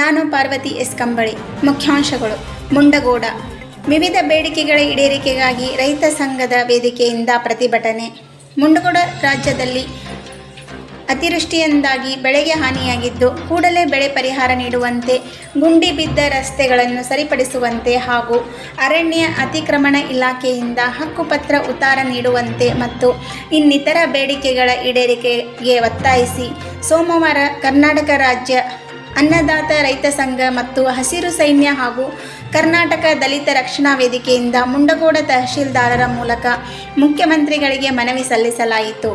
ನಾನು ಪಾರ್ವತಿ ಎಸ್. ಕಂಬಳಿ, ಮುಖ್ಯಾಂಶಗಳು, ಮುಂಡಗೋಡ. ವಿವಿಧ ಬೇಡಿಕೆಗಳ ಈಡೇರಿಕೆಗಾಗಿ ರೈತ ಸಂಘದ ವೇದಿಕೆಯಿಂದ ಪ್ರತಿಭಟನೆ. ಮುಂಡಗೋಡ ರಾಜ್ಯದಲ್ಲಿ ಅತಿವೃಷ್ಟಿಯಿಂದಾಗಿ ಬೆಳೆಗೆ ಹಾನಿಯಾಗಿದ್ದು, ಕೂಡಲೇ ಬೆಳೆ ಪರಿಹಾರ ನೀಡುವಂತೆ, ಗುಂಡಿ ಬಿದ್ದ ರಸ್ತೆಗಳನ್ನು ಸರಿಪಡಿಸುವಂತೆ ಹಾಗೂ ಅರಣ್ಯ ಅತಿಕ್ರಮಣ ಇಲಾಖೆಯಿಂದ ಹಕ್ಕುಪತ್ರ ಉತ್ತಾರ ನೀಡುವಂತೆ ಮತ್ತು ಇನ್ನಿತರ ಬೇಡಿಕೆಗಳ ಈಡೇರಿಕೆಗೆ ಒತ್ತಾಯಿಸಿ ಸೋಮವಾರ ಕರ್ನಾಟಕ ರಾಜ್ಯ ಅನ್ನದಾತ ರೈತ ಸಂಘ ಮತ್ತು ಹಸಿರು ಸೈನ್ಯ ಹಾಗೂ ಕರ್ನಾಟಕ ದಲಿತ ರಕ್ಷಣಾ ವೇದಿಕೆಯಿಂದ ಮುಂಡಗೋಡ ತಹಶೀಲ್ದಾರರ ಮೂಲಕ ಮುಖ್ಯಮಂತ್ರಿಗಳಿಗೆ ಮನವಿ ಸಲ್ಲಿಸಲಾಯಿತು.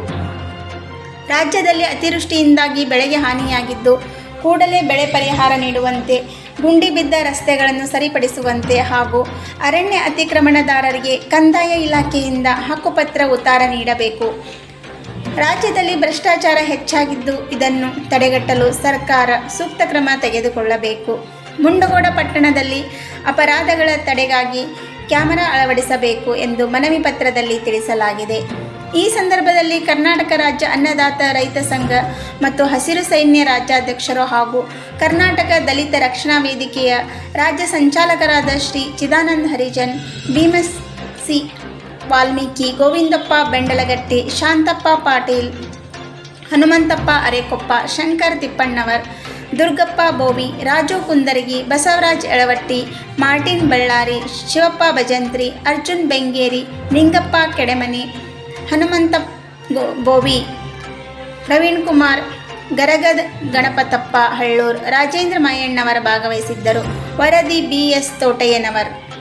ರಾಜ್ಯದಲ್ಲಿ ಅತಿವೃಷ್ಟಿಯಿಂದಾಗಿ ಬೆಳೆಗೆ ಹಾನಿಯಾಗಿದ್ದು, ಕೂಡಲೇ ಬೆಳೆ ಪರಿಹಾರ ನೀಡುವಂತೆ, ಗುಂಡಿ ಬಿದ್ದ ರಸ್ತೆಗಳನ್ನು ಸರಿಪಡಿಸುವಂತೆ ಹಾಗೂ ಅರಣ್ಯ ಅತಿಕ್ರಮಣದಾರರಿಗೆ ಕಂದಾಯ ಇಲಾಖೆಯಿಂದ ಹಕ್ಕುಪತ್ರ ಉತ್ತಾರ ನೀಡಬೇಕು. ರಾಜ್ಯದಲ್ಲಿ ಭ್ರಷ್ಟಾಚಾರ ಹೆಚ್ಚಾಗಿದ್ದು ಇದನ್ನು ತಡೆಗಟ್ಟಲು ಸರ್ಕಾರ ಸೂಕ್ತ ಕ್ರಮ ತೆಗೆದುಕೊಳ್ಳಬೇಕು. ಮುಂಡಗೋಡ ಪಟ್ಟಣದಲ್ಲಿ ಅಪರಾಧಗಳ ತಡೆಗಾಗಿ ಕ್ಯಾಮೆರಾ ಅಳವಡಿಸಬೇಕು ಎಂದು ಮನವಿ ಪತ್ರದಲ್ಲಿ ತಿಳಿಸಲಾಗಿದೆ. ಈ ಸಂದರ್ಭದಲ್ಲಿ ಕರ್ನಾಟಕ ರಾಜ್ಯ ಅನ್ನದಾತ ರೈತ ಸಂಘ ಮತ್ತು ಹಸಿರು ಸೈನ್ಯ ರಾಜ್ಯಾಧ್ಯಕ್ಷರು ಹಾಗೂ ಕರ್ನಾಟಕ ದಲಿತ ರಕ್ಷಣಾ ವೇದಿಕೆಯ ರಾಜ್ಯ ಸಂಚಾಲಕರಾದ ಶ್ರೀ ಚಿದಾನಂದ್ ಹರಿಜನ್, ಭೀಮಸ್ ಸಿ ವಾಲ್ಮೀಕಿ ಗೋವಿಂದಪ್ಪ ಬೆಂಡಲಗಟ್ಟಿ, ಶಾಂತಪ್ಪ ಪಾಟೀಲ್, ಹನುಮಂತಪ್ಪ ಅರೇಕೊಪ್ಪ, ಶಂಕರ್ ತಿಪ್ಪಣ್ಣವರ್, ದುರ್ಗಪ್ಪ ಬೋವಿ, ರಾಜು ಕುಂದರಗಿ, ಬಸವರಾಜ್ ಎಳವಟ್ಟಿ, ಮಾರ್ಟಿನ್ ಬಳ್ಳಾರಿ, ಶಿವಪ್ಪ ಭಜಂತ್ರಿ, ಅರ್ಜುನ್ ಬೆಂಗೇರಿ ನಿಂಗಪ್ಪ ಕೆಡೆಮನಿ, ಹನುಮಂತ ಬೋವಿ, ಪ್ರವೀಣ್ ಕುಮಾರ್, ಗರಗದ ಗಣಪತಪ್ಪ ಹಳ್ಳೂರ್, ರಾಜೇಂದ್ರ ಮಾಯಣ್ಣವರ ಭಾಗವಹಿಸಿದ್ದರು. ವರದಿ ಬಿ ಎಸ್ ತೋಟಯ್ಯನವರ್.